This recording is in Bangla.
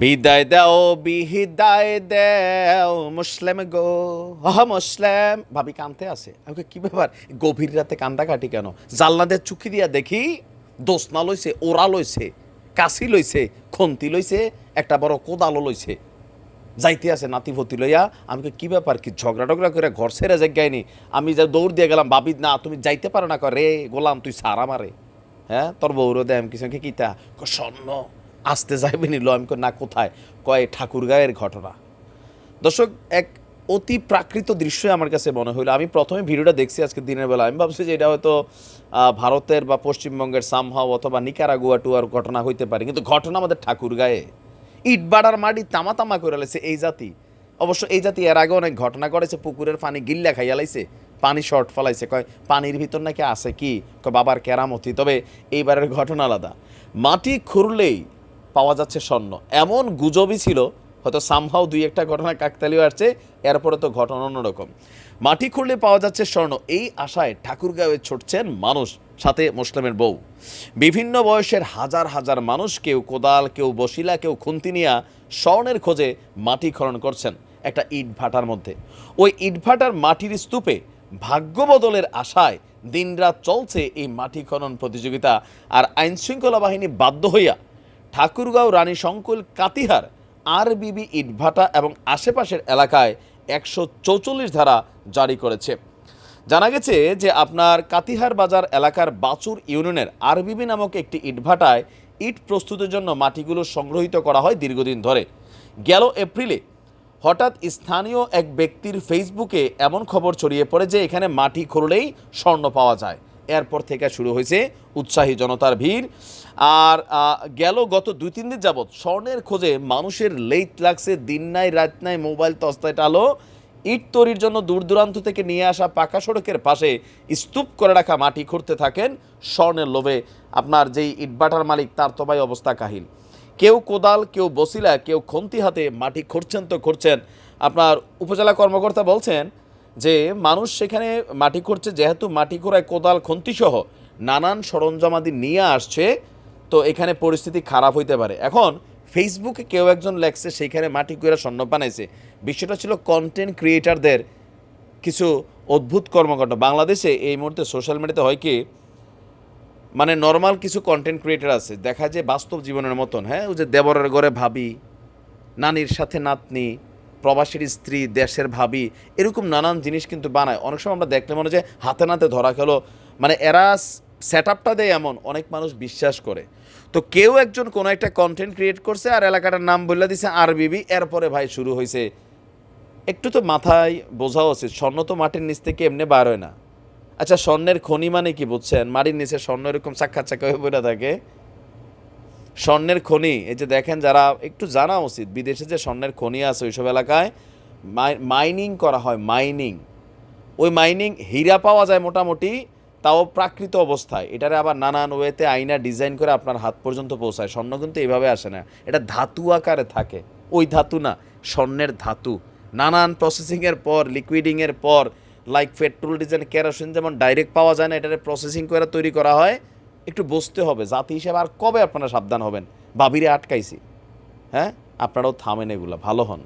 বিদায় দাও, বিহিদায় দেও, মুসলিম গো। হ মুসলিম। ভাবি কানতে আছে। আমাকে কি ব্যাপার? গভীর রাতে কান্দা কাটি কেন? জালনাদের চুকি দিয়া দেখি দোসনা লইছে ওরা লইছে, কাশি লইছে, খন্তি লইছে, একটা বড় কোদালও লইছে। যাইতে আছে নাতি ভতি লইয়া আমাকে কি ব্যাপার? কি ঝগড়া টগড়া করে ঘর ছেড়ে যায়নি আমি যা দৌড় দিয়ে গেলাম, ভাবি, না, তুমি যাইতে পারো না করে গোলাম, তুই সারা মারে হ্যাঁ তোর বউরও দেয়, আমি কিছু কিতা? স্বর্ণ আসতে যাইবে নিল আমি না, কোথায়? কয় ঠাকুর গায়ের ঘটনা। দর্শক, এক অতি প্রাকৃত দৃশ্য আমার কাছে মনে হইল। আমি প্রথমে ভিডিওটা দেখছি আজকে দিনের বেলা। আমি ভাবছি যে এটা হয়তো ভারতের বা পশ্চিমবঙ্গের সামহাও অথবা নিকারাগুয়া টুয়ার ঘটনা হইতে পারে। কিন্তু ঘটনা আমাদের ঠাকুর গায়ে ইট বাড়ার মাটি তামা তামা করে লাইছে এই জাতি। অবশ্য এই জাতি এর আগে অনেক ঘটনা করেছে পুকুরের পানি গিল্লা খাইয়া লাইছে, পানি শর্ট ফলাইছে। কয়, পানির ভিতর নাকি আছে কি? বাবার কেরামতি। তবে এইবারের ঘটনা আলাদা। মাটি খুঁড়লেই পাওয়া যাচ্ছে স্বর্ণ। এমন গুজবই ছিল, হয়তো সামহাও দুই একটা ঘটনা কাকতালিও আসছে, এরপরে তো ঘটনা অন্যরকম। মাটি খুঁড়লে পাওয়া যাচ্ছে স্বর্ণ। এই আশায় ঠাকুরগাঁওয়ে ছুটছেন মানুষ, সাথে মুসলিমের বউ। বিভিন্ন বয়সের হাজার হাজার মানুষ, কেউ কোদাল, কেউ বসিলা কেউ খুন্তি নিয়া স্বর্ণের খোঁজে মাটি খনন করছেন একটা ইট ভাটার মধ্যে। ওই ইট ভাটার মাটির স্তূপে ভাগ্য বদলের আশায় দিনরাত চলছে এই মাটি খনন প্রতিযোগিতা, আর আইনশৃঙ্খলা বাহিনী বাধ্য হইয়া ঠাকুরগাঁও রানী সংকুল কাতিহার আর বিবি ইটভাটা এবং আশেপাশের এলাকায় একশো চৌচল্লিশ ধারা জারি করেছে। জানা গেছে যে আপনার কাতিহার বাজার এলাকার বাচুর ইউনিয়নের আরবিবি নামক একটি ইটভাটায় ইট প্রস্তুতের জন্য মাটিগুলো সংগ্রহিত করা হয় দীর্ঘদিন ধরে। গেল এপ্রিলে হঠাৎ স্থানীয় এক ব্যক্তির ফেসবুকে এমন খবর ছড়িয়ে পড়ে যে এখানে মাটি খুঁড়লেই স্বর্ণ পাওয়া যায়। এরপর থেকে শুরু হয়েছে উৎসাহী জনতার ভিড়। আর গেল গত দুই, তিন দিন যাবৎ স্বর্ণের খোঁজে মানুষের লেট লাগছে, দিন নাই, রাত নাই, মোবাইল তস্তায় টালো ইট তৈরির জন্য দূর দূরান্ত থেকে নিয়ে আসা পাকা সড়কের পাশে স্তূপ করে রাখা মাটি খুঁড়তে থাকেন স্বর্ণের লোভে। আপনার যেই ইটবাটার মালিক, তার তো ভাই অবস্থা কাহিল। কেউ কোদাল, কেউ বসিলা, কেউ খন্তি হাতে মাটি খুঁড়ছেন তো খুঁড়ছেন। আপনার উপজেলা কর্মকর্তা বলছেন যে মানুষ সেখানে মাটি খুঁড়ছে যেহেতু মাটি খোঁড়ায় কোদাল খন্তি সহ নানান সরঞ্জামাদি নিয়ে আসছে, তো এখানে পরিস্থিতি খারাপ হইতে পারে। এখন ফেসবুকে কেউ একজন লেখছে সেইখানে মাটি কুড়া স্বর্ণ বানাইছে। বিষয়টা ছিল কন্টেন্ট ক্রিয়েটারদের কিছু অদ্ভুত কর্মকাণ্ড। বাংলাদেশে এই মুহূর্তে সোশ্যাল মিডিয়াতে হয় কি মানে নর্মাল কিছু কন্টেন্ট ক্রিয়েটার আছে। দেখা যায় বাস্তব জীবনের মতন হ্যাঁ? ওই যে দেবরের ঘরে ভাবি, নানির সাথে নাতনি প্রবাসীর স্ত্রী, দেশের ভাবি, এরকম নানান জিনিস কিন্তু বানায়। অনেক সময় আমরা দেখলে মনে হয় হাতে নাতে ধরা খেলো। মানে এরা সেট আপটা দেয় এমন, অনেক মানুষ বিশ্বাস করে। তো কেউ একজন কোনো একটা কন্টেন্ট ক্রিয়েট করছে আর এলাকাটার নাম বললে দিছে আর বিবি এরপরে ভাই শুরু হয়েছে একটু তো মাথায় বোঝা উচিত, স্বর্ণ তো মাটির নিচ থেকে এমনি বার হয় না। আচ্ছা স্বর্ণের খনি মানে কি বুঝছেন? মাটির নিচে স্বর্ণ এরকম চাক্কা চাক্কা হয়ে পড়ে থাকে। স্বর্ণের খনি, এই যে দেখেন যারা একটু জানা উচিত, বিদেশে যে স্বর্ণের খনি আছে ওইসব এলাকায় মাইনিং করা হয়, মাইনিং। ওই মাইনিং হীরা পাওয়া যায় মোটামুটি, তাও প্রাকৃত অবস্থায়। এটারে আবার নানান ওয়েতে আইনা ডিজাইন করে আপনার হাত পর্যন্ত পৌঁছায়। স্বর্ণ কিন্তু এইভাবে আসে না। এটা ধাতু আকারে থাকে। ওই ধাতু না, স্বর্ণের ধাতু। নানান প্রসেসিংয়ের পর লিকুইডিংয়ের পর লাইক পেট্রোল ডিজেল কেরোসিন যেমন ডাইরেক্ট পাওয়া যায় না, এটারে প্রসেসিং করে তৈরি করা হয়। একটু বসতে হবে। জাতি হিসেবে আর কবে আপনারা সাবধান হবেন? বাবিরে আটকাইছি। হ্যাঁ? আপনারাও থামেন এগুলো, ভালো হন।